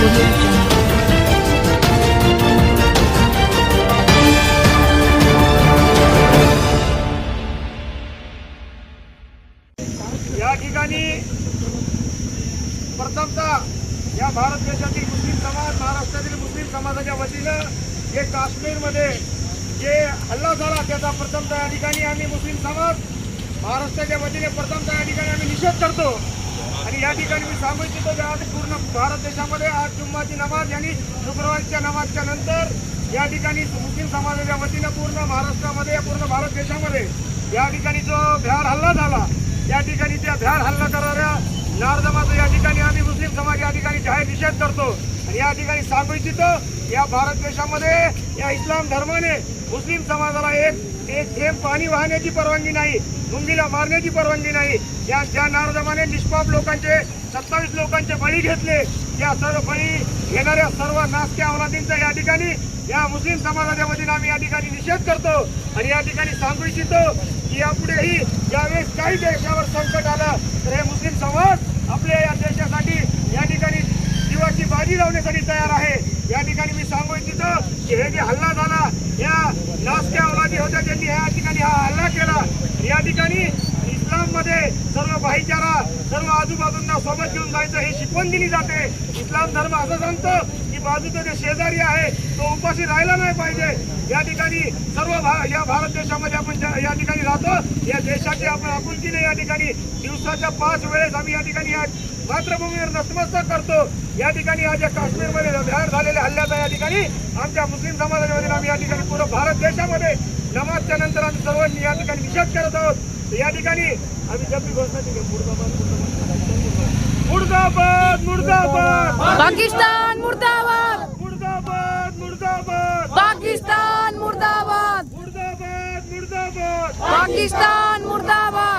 या ठिकाणी प्रथमतः या भारत देशातील मुस्लिम समाज महाराष्ट्रातील मुस्लिम समाजाच्या वतीनं जे काश्मीरमध्ये जे हल्ला झाला त्याचा प्रथमतः या ठिकाणी आम्ही मुस्लिम समाज महाराष्ट्राच्या वतीने प्रथमतः या ठिकाणी आम्ही निषेध करतो. या ठिकाणी मी सांगू इच्छितो की आज पूर्ण भारत देशामध्ये आज जुम्माची नमाज आणि शुक्रवारच्या नमाजच्या नंतर या ठिकाणी मुस्लिम समाजाच्या वतीनं पूर्ण महाराष्ट्रामध्ये पूर्ण भारत देशामध्ये या ठिकाणी जो भ्याड हल्ला झाला या ठिकाणी त्या भ्याड हल्ला करणाऱ्या नारदमाचा या ठिकाणी आम्ही मुस्लिम समाज या ठिकाणी जाहीर निषेध करतो. आणि या ठिकाणी सांगू इच्छितो या भारत देशामध्ये या इस्लाम धर्माने मुस्लिम समाजाला एक एक थेंब पाणी वाहण्याची परवानगी नाही मुंगीला मारण्याची परवानगी नाही. या ज्या नारदमाने निष्पाप लोकांचे सत्तावीस लोकांचे बळी घेतले या सर्व बळी घेणाऱ्या सर्व नास्त्या अवलादींचा या ठिकाणी या मुस्लिम समाजाच्या वतीने आम्ही या ठिकाणी निषेध करतो. आणि या ठिकाणी सांगू इच्छितो की यापुढेही ज्यावेळेस काही देशावर संकट आलं तर हे मुस्लिम समाज आपल्या या देशासाठी या ठिकाणी जीवाची बाजी लावण्यासाठी तयार आहे. या ठिकाणी मी सांगू इच्छितो की हे जे हल्ला झाला या नासक्या अवलादी होत्या त्यांनी या ठिकाणी हा हल्ला केला. या ठिकाणी इस्लाममध्ये सर्व भाईचारा सर्व आजूबाजूंना सोबत घेऊन जायचं ही शिकवण दिली जाते. इस्लाम धर्म असं सांगतो की बाजूचा जे शेजारी आहे तो उपाशी राहिला नाही पाहिजे. या ठिकाणी सर्व भा- या भारत देशामध्ये आपण या ठिकाणी राहतो या देशाची आपण आपुलकीने या ठिकाणी दिवसाच्या पाच वेळेस आम्ही या ठिकाणी या मातृभूमीवर नतमस्तक करतो. या ठिकाणी आज या काश्मीरमध्ये भ्याड झालेल्या हल्ल्याचा या ठिकाणी आमच्या मुस्लिम समाजाच्या वतीने आम्ही या ठिकाणी पूर्ण भारत देशामध्ये नमाजच्या नंतर आम्ही सर्वांनी या ठिकाणी निषेध करत आहोत. या ठिकाणी आम्ही जब भी घोषणा केली मुर्दाबाद मुर्दाबाद. पाकिस्तान मुर्दाबाद. मुर्दाबाद मुर्दाबाद. पाकिस्तान मुर्दाबाद. मुर्दाबाद मुर्दाबाद. पाकिस्तान मुर्दाबाद.